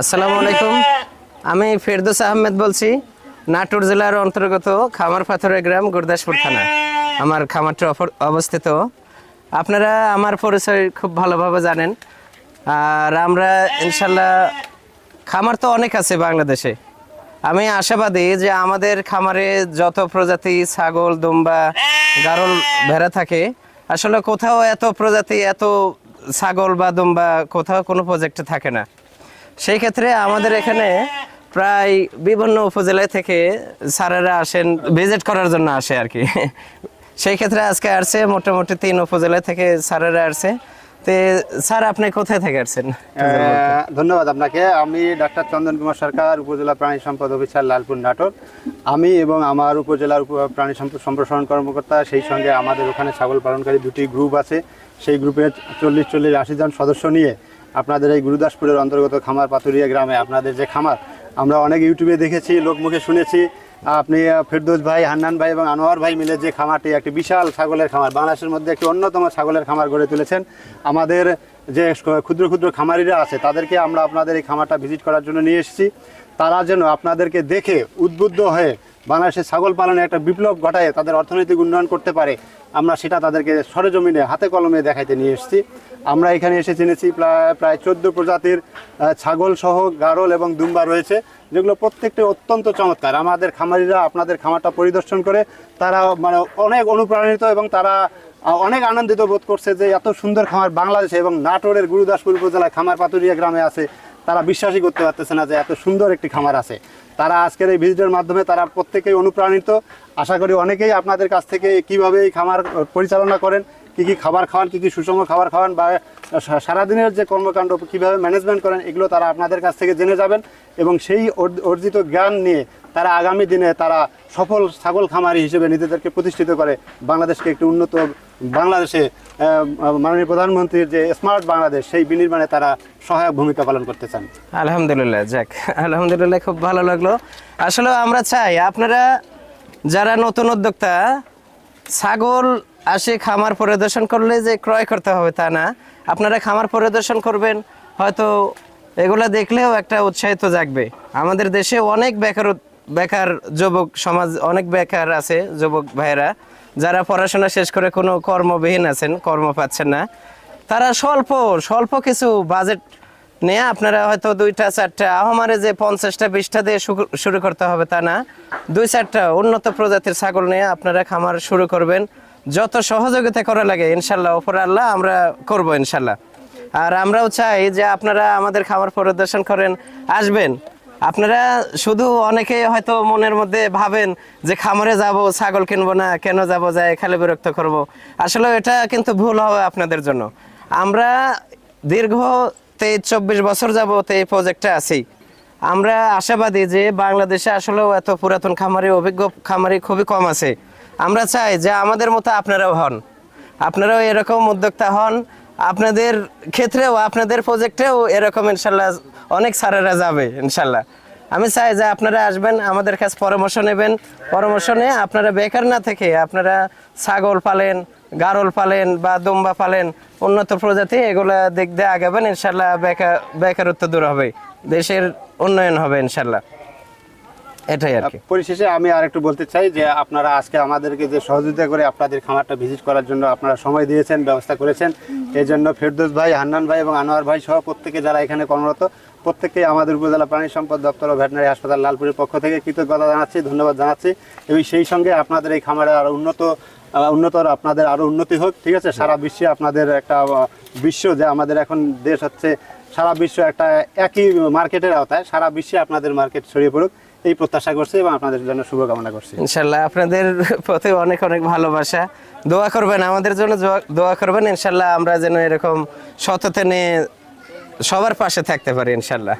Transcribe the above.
আসসালামু আলাইকুম। আমি ফেরদৌস আহমেদ বলছি। নাটোর জেলার অন্তর্গত খামার পাথরের গ্রাম গুরদাসপুর থানা। আমার খামারটা অবস্থিত। আপনারা আমার পরিচয় খুব ভালোভাবে জানেন। আর আমরা ইনশাল্লাহ খামার তো অনেক আছে বাংলাদেশে। আমি আশাবাদী যে আমাদের খামারে যত প্রজাতি ছাগল, দুম্বা, গারল ভেড়া থাকে, আসলে কোথাও এত প্রজাতি, এত ছাগল বা দুম্বা কোথাও কোনো প্রজেক্টে থাকে না। সেই ক্ষেত্রে আমাদের এখানে প্রায় বিভিন্ন উপজেলায় থেকে স্যারেরা আসেন ভিজিট করার জন্য আসে আর কি। সেই ক্ষেত্রে আজকে আসছে, মোটামুটি তিন উপজেলা থেকে স্যারেরা আসছে। তো স্যার, আপনি কোথায় থেকে আসছেন? ধন্যবাদ আপনাকে। আমি ডাক্তার চন্দন কুমার সরকার, উপজেলা প্রাণী সম্পদ অফিসার, লালপুর নাটোর। আমি এবং আমার উপজেলার প্রাণী সম্পদ সম্প্রসারণ কর্মকর্তা, সেই সঙ্গে আমাদের ওখানে ছাগল পালনকারী দুটি গ্রুপ আছে। সেই গ্রুপের চল্লিশ চল্লিশ আশি জন সদস্য নিয়ে আপনাদের এই গুরুদাসপুরের অন্তর্গত খামার পাতুরিয়া গ্রামে আপনাদের যে খামার, আমরা অনেক ইউটিউবে দেখেছি, লোকমুখে শুনেছি। আপনি ফেরদৌস ভাই, হান্নান ভাই এবং আনোয়ার ভাই মিলে যে খামারটি একটি বিশাল ছাগলের খামার, বাংলাদেশের মধ্যে একটি অন্যতম ছাগলের খামার গড়ে তুলেছেন। আমাদের যে ক্ষুদ্র ক্ষুদ্র খামারিরা আছে, তাদেরকে আমরা আপনাদের এই খামারটা ভিজিট করার জন্য নিয়ে এসেছি। তারা যেন আপনাদেরকে দেখে উদ্বুদ্ধ হয়ে বাংলাদেশের ছাগল পালনে একটা বিপ্লব ঘটায় তাদের অর্থনৈতিক উন্নয়ন করতে পারে, আমরা সেটা তাদেরকে সরেজমিনে, হাতে কলমে দেখাইতে নিয়ে এসেছি। আমরা এখানে এসে চিনেছি প্রায় প্রায় চোদ্দ প্রজাতির ছাগল সহ গারল এবং দুম্বা রয়েছে, যেগুলো প্রত্যেকটি অত্যন্ত চমৎকার। আমাদের খামারিরা আপনাদের খামারটা পরিদর্শন করে, তারা মানে অনেক অনুপ্রাণিত এবং তারা অনেক আনন্দিত বোধ করছে যে এত সুন্দর খামার বাংলাদেশে এবং নাটোরের গুরুদাসপুর উপজেলায় খামার পাতুরিয়া গ্রামে আছে। তারা বিশ্বাসই করতে পারতেছে না যে এত সুন্দর একটি খামার আছে। তারা আজকের এই ভিজিটের মাধ্যমে তারা প্রত্যেকেই অনুপ্রাণিত। আশা করি অনেকেই আপনাদের কাছ থেকে কীভাবে এই খামার পরিচালনা করেন, কি কি খাবার খাওয়ান, কি কি সুষম খাবার খাওয়ান বা সারাদিনের যে কর্মকাণ্ড কীভাবে ম্যানেজমেন্ট করেন, এগুলো তারা আপনাদের কাছ থেকে জেনে যাবেন এবং সেই অর্জিত জ্ঞান নিয়ে তারা আগামী দিনে তারা সফল ছাগল খামারি হিসেবে নিজেদেরকে প্রতিষ্ঠিত করে, বাংলাদেশকে একটি উন্নত বাংলাদেশে মাননীয় প্রধানমন্ত্রীর যে স্মার্ট বাংলাদেশ, সেই বিনির্মাণে তারা সহায়ক ভূমিকা পালন করতে চান। আলহামদুলিল্লাহ, যাক, আলহামদুলিল্লাহ খুব ভালো লাগল। আসলে আমরা চাই আপনারা যারা নতুন উদ্যোক্তা, ছাগল আসে খামার পরিদর্শন করলে যে ক্রয় করতে হবে তা না, আপনারা খামার পরিদর্শন করবেন, হয়তো এগুলা দেখলেও একটা উৎসাহিত জাগবে। আমাদের দেশে অনেক বেকার বেকার যুবক সমাজ, অনেক বেকার আছে, যুবক ভাইয়েরা। যারা পড়াশোনা শেষ করে কোনো কর্মবিহীন আছেন, কর্ম পাচ্ছেন না, তারা স্বল্প স্বল্প কিছু বাজেট নিয়ে আপনারা হয়তো দুইটা, চারটা আমারে যে পঞ্চাশটা, বিশটা দিয়ে শুরু করতে হবে তা না। দুই, চারটা উন্নত প্রজাতির ছাগল নিয়ে আপনারা খামার শুরু করবেন। যত সহযোগিতা করা লাগে, ইনশাল্লাহ, ওপর আল্লাহ আমরা করব ইনশাল্লাহ। আর আমরাও চাই যে আপনারা আমাদের খামার পরিদর্শন করেন, আসবেন। আপনারা শুধু অনেকে হয়তো মনের মধ্যে ভাবেন যে খামারে যাব, ছাগল কিনবো না, কেন যাব যায় খালি বিরক্ত করব। আসলে এটা কিন্তু ভুল হবে আপনাদের জন্য। আমরা দীর্ঘ তেইশ, চব্বিশ বছর যাবত এই প্রজেক্টে আছি। আমরা আশাবাদী যে বাংলাদেশে আসলেও এত পুরাতন খামারি, অভিজ্ঞ খামারি খুবই কম আছে। আমরা চাই যে আমাদের মতো আপনারাও হন। আপনারাও এরকম উদ্যোক্তা হন। আপনাদের ক্ষেত্রেও, আপনাদের প্রজেক্টেও এরকম ইনশাল্লাহ অনেক স্যারেরা যাবে ইনশাল্লাহ। আমি চাই যে আপনারা আসবেন আমাদের কাছে পরামর্শ নেবেন। পরামর্শ নিয়ে আপনারা বেকার না থেকে আপনারা ছাগল পালেন গারল পালেন বা দুম্বা পালেন উন্নত প্রজাতি এগুলা দিক দিয়ে আগাবেন ইনশাল্লাহ বেকার বেকারত্ব দূর হবে দেশের উন্নয়ন হবে ইনশাল্লাহ। এটাই আর কি। পরিশেষে আমি আর একটু বলতে চাই যে আপনারা আজকে আমাদেরকে যে সহযোগিতা করে আপনাদের খামারটা ভিজিট করার জন্য আপনারা সময় দিয়েছেন ব্যবস্থা করেছেন এই জন্য ফেরদৌস ভাই হান্নান ভাই এবং আনোয়ার ভাই সহ প্রত্যেকে যারা এখানে কর্মরত প্রত্যেককে আমাদের উপজেলা প্রাণী সম্পদ দপ্তর ও ভেটেনারি হাসপাতাল লালপুরের পক্ষ থেকে কৃতজ্ঞতা জানাচ্ছি, ধন্যবাদ জানাচ্ছি। এবং সেই সঙ্গে আপনাদের এই খামারে আরও উন্নত উন্নতর আপনাদের আরও উন্নতি হোক, ঠিক আছে? সারা বিশ্বে আপনাদের একটা বিশ্ব যে আমাদের এখন দেশ হচ্ছে, সারা বিশ্ব একটা একই মার্কেটের আওতায়, সারা বিশ্বে আপনাদের মার্কেট ছড়িয়ে পড়ুক, এই প্রত্যাশা করছি এবং আপনাদের জন্য শুভকামনা করছি। ইনশাল্লাহ, আপনাদের প্রতি অনেক অনেক ভালোবাসা। দোয়া করবেন আমাদের জন্য, দোয়া- দোয়া করবেন। ইনশাল্লাহ, আমরা যেন এরকম সততে নিয়ে সবার পাশে থাকতে পারি ইনশাল্লাহ।